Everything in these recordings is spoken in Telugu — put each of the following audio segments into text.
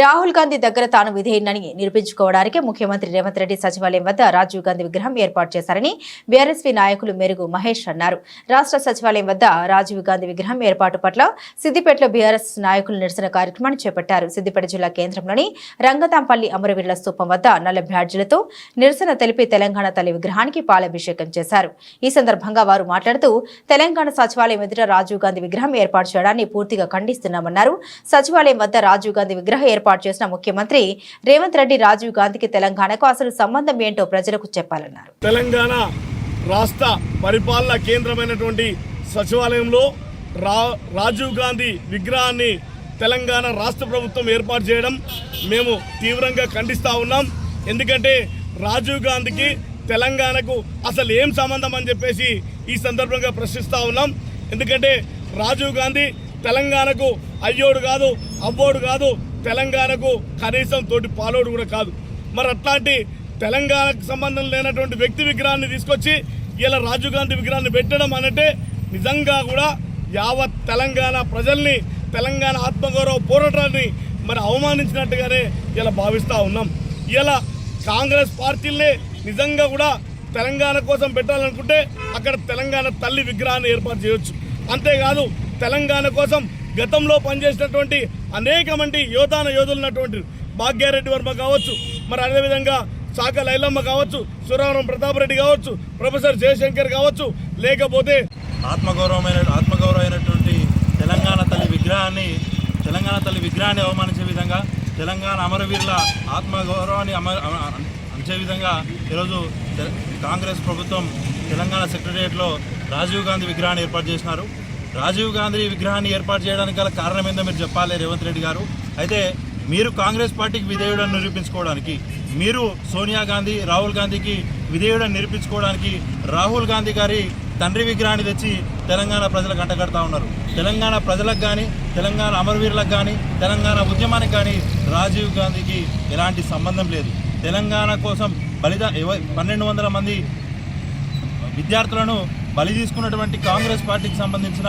రాహుల్ గాంధీ దగ్గర తాను విధేయునని నిరూపించుకోవడానికి ముఖ్యమంత్రి రేవంత్ రెడ్డి సచివాలయం వద్ద రాజీవ్ గాంధీ విగ్రహం ఏర్పాటు చేశారని బీఆర్ఎస్పీ నాయకులు మెరుగు మహేష్ అన్నారు. రాష్ట్ర సచివాలయం వద్ద రాజీవ్ గాంధీ విగ్రహం ఏర్పాటు పట్ల సిద్దిపేటలో బీఆర్ఎస్ నాయకులు నిరసన కార్యక్రమాన్ని చేపట్టారు. సిద్దిపేట జిల్లా కేంద్రంలోని రంగతాంపల్లి అమరవీరుల స్తూపం వద్ద నల్ల బ్యాడ్జీలతో నిరసన తెలిపి తెలంగాణ తల్లి విగ్రహానికి పాలాభిషేకం చేశారు. ఈ సందర్భంగా వారు మాట్లాడుతూ తెలంగాణ సచివాలయం ఎదుట రాజీవ్ గాంధీ విగ్రహం ఏర్పాటు చేయడాన్ని పూర్తిగా ఖండిస్తున్నామన్నారు. సచివాలయం వద్ద రాజీవ్ గాంధీ విగ్రహం ఏర్పాటు ఏర్పాటు చేసిన ముఖ్యమంత్రి రేవంత్ రెడ్డి రాజీవ్ గాంధీకి తెలంగాణకు అసలు సంబంధం ఏంటో ప్రజలకు చెప్పాలన్నారు. తెలంగాణ రాష్ట్ర పరిపాలన కేంద్రమైనటువంటి సచివాలయంలో రా రాజీవ్ గాంధీ విగ్రహాన్ని తెలంగాణ రాష్ట్ర ప్రభుత్వం ఏర్పాటు చేయడం మేము తీవ్రంగా ఖండిస్తూ ఉన్నాం. ఎందుకంటే రాజీవ్ గాంధీకి తెలంగాణకు అసలు ఏం సంబంధం అని చెప్పేసి ఈ సందర్భంగా ప్రశ్నిస్తూ ఉన్నాం. ఎందుకంటే రాజీవ్ గాంధీ తెలంగాణకు అయ్యోడు కాదు అవ్వోడు కాదు తెలంగాణకు కనీసం తోటి పాలోడు కూడా కాదు. మరి అట్లాంటి తెలంగాణకు సంబంధం లేనటువంటి వ్యక్తి విగ్రహాన్ని తీసుకొచ్చి ఇలా రాజీవ్ గాంధీ విగ్రహాన్ని పెట్టడం అనంటే నిజంగా కూడా యావత్ తెలంగాణ ప్రజల్ని తెలంగాణ ఆత్మగౌరవ పోరాటాన్ని మరి అవమానించినట్టుగానే ఇలా భావిస్తూ ఉన్నాం. ఇలా కాంగ్రెస్ పార్టీలనే నిజంగా కూడా తెలంగాణ కోసం పెట్టాలనుకుంటే అక్కడ తెలంగాణ తల్లి విగ్రహాన్ని ఏర్పాటు చేయొచ్చు. అంతేకాదు తెలంగాణ కోసం గతంలో పనిచేసినటువంటి అనేక మంది యోధాన యోధులు ఉన్నటువంటి భాగ్యారెడ్డి వర్మ కావచ్చు మరి అదేవిధంగా సాక లైలమ్మ కావచ్చు సురవరం ప్రతాప్ రెడ్డి కావచ్చు ప్రొఫెసర్ జయశంకర్ కావచ్చు లేకపోతే ఆత్మగౌరవమైన ఆత్మగౌరవమైనటువంటి తెలంగాణ తల్లి విగ్రహాన్ని తెలంగాణ తల్లి విగ్రహాన్ని అవమానించే విధంగా తెలంగాణ అమరవీరుల ఆత్మగౌరవాన్ని అమ అంచే విధంగా ఈరోజు కాంగ్రెస్ ప్రభుత్వం తెలంగాణ సెక్రటరియట్లో రాజీవ్ గాంధీ విగ్రహాన్ని ఏర్పాటు చేసినారు. రాజీవ్ గాంధీ విగ్రహాన్ని ఏర్పాటు చేయడానికి గల కారణం ఏందో మీరు చెప్పాలి రేవంత్ రెడ్డి గారు. అయితే మీరు కాంగ్రెస్ పార్టీకి విధేయుడని నిరూపించుకోవడానికి మీరు సోనియా గాంధీ రాహుల్ గాంధీకి విధేయుడని నిరూపించుకోవడానికి రాహుల్ గాంధీ గారి తండ్రి విగ్రహాన్ని తెచ్చి తెలంగాణ ప్రజలకు అంటగడతా ఉన్నారు. తెలంగాణ ప్రజలకు కానీ తెలంగాణ అమరవీరులకు కానీ తెలంగాణ ఉద్యమానికి కానీ రాజీవ్ గాంధీకి ఎలాంటి సంబంధం లేదు. తెలంగాణ కోసం బలిదా పన్నెండు వందల మంది విద్యార్థులను బలి తీసుకున్నటువంటి కాంగ్రెస్ పార్టీకి సంబంధించిన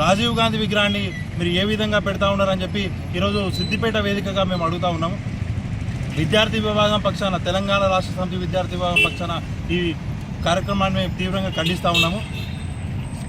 రాజీవ్ గాంధీ విగ్రహాన్ని మీరు ఏ విధంగా పెడతా ఉన్నారని చెప్పి ఈరోజు సిద్దిపేట వేదికగా మేము అడుగుతా ఉన్నాము. విద్యార్థి విభాగం పక్షాన తెలంగాణ రాష్ట్ర సమితి విద్యార్థి విభాగం పక్షాన ఈ కార్యక్రమాన్ని మేము తీవ్రంగా ఖండిస్తూ ఉన్నాము.